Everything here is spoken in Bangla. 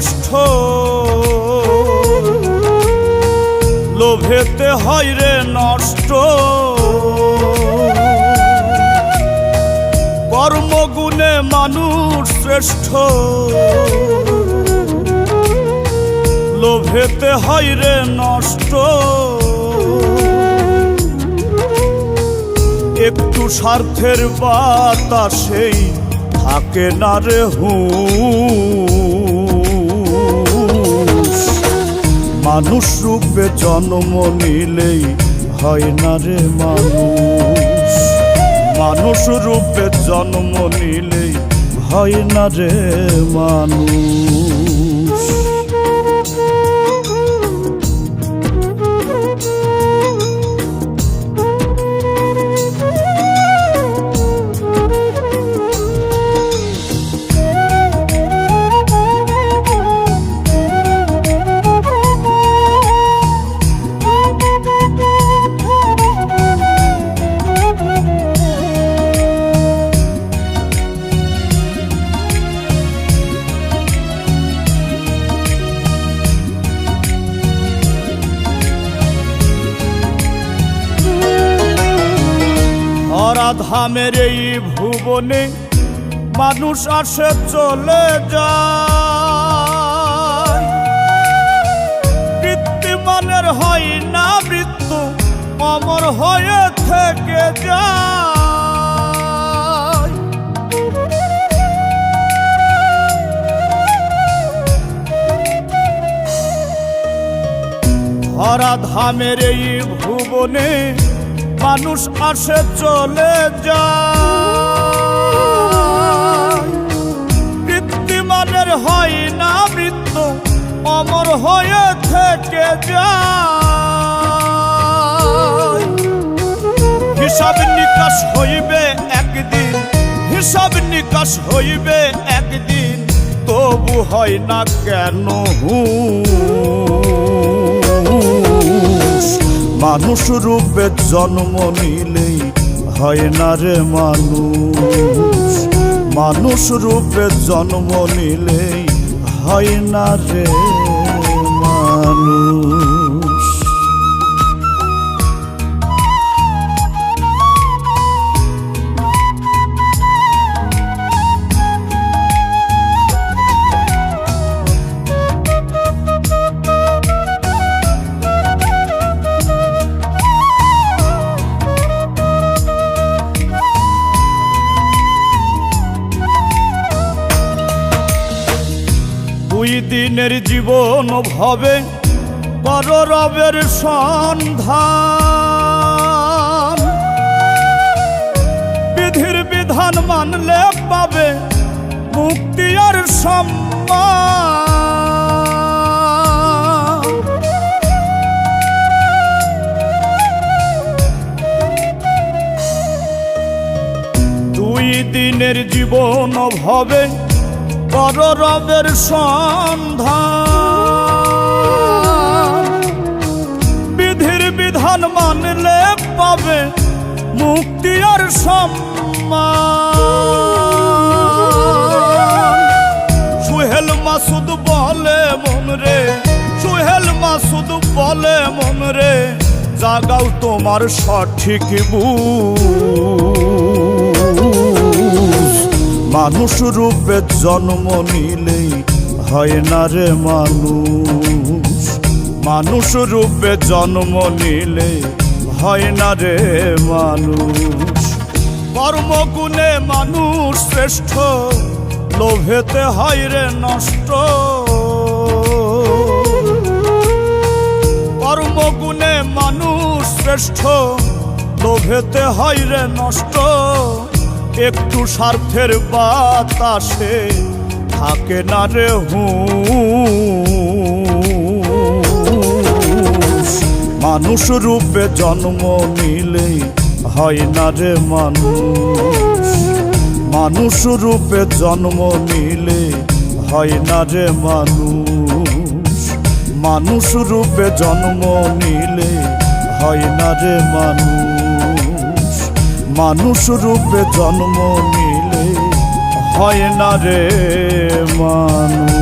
শ্রেষ্ঠ লোভেতে হয় রে নষ্ট। কর্মগুণে মানুষ শ্রেষ্ঠ। লোভেতে হয় রে নষ্ট। একটু স্বার্থের বাতাসেই থাকে না রে হুঁ। মানুষ রূপে জন্ম নিলেই হয় না রে মানুষ। মানুষ রূপে জন্ম নিলেই হয় না রে মানুষ। ধরাধামের এই ভুবনে মানুষ আসে চলে যায়। কৃত্রিমানের হয় না মৃত্যু, অমর হয়ে থেকে যায়। ধরাধামের এই ভুবনে মানুষ আসে, চলে যায় কৃত্রিমানের হয় না মৃত্যু, অমর হয়ে থেকে যায় হিসাব নিকাশ হইবে একদিন, হিসাব নিকাশ হইবে একদিন, তবু হয় না কেন হুঁশ? মানুষ রূপে জন্ম নিলেই হয় না রে মানুষ। মানুষ রূপে জন্ম নিলেই হয় না রে মানুষ। দিনের জীবন ভবে পর রবের সন্ধান। বিধির বিধান মানলে পাবে মুক্তি আর সম্মান। দুই দিনের জীবন ভবে রবের সন্ধান। বিধির বিধান মানলে পাবে মুক্তি আর সম্মান। সুহেল মাসুদ বলে মন রে, সুহেল মাসুদ বলে মন রে, জাগাও তোমার সঠিক বুঝ মানুষ রূপে জন্ম নিলেই হয় না রে মানুষ। মানুষ রূপে জন্ম নিলে হয় না রে মানুষ। কর্মগুণে মানুষ শ্রেষ্ঠ, লোভেতে হয় রে নষ্ট। কর্মগুণে মানুষ শ্রেষ্ঠ, লোভেতে হয় রে নষ্ট। একটু স্বার্থের বাতাসে থাকে না রে হুঁশ। মানুষ রূপে জন্ম নিলেই হয় না রে মানুষ। মানুষ রূপে জন্ম নিলে হয় না রে মানুষ। মানুষ রূপে জন্ম নিলে হয় না রে মানুষ। মানুষ রূপে জন্ম নিলে হয় না রে মানুষ।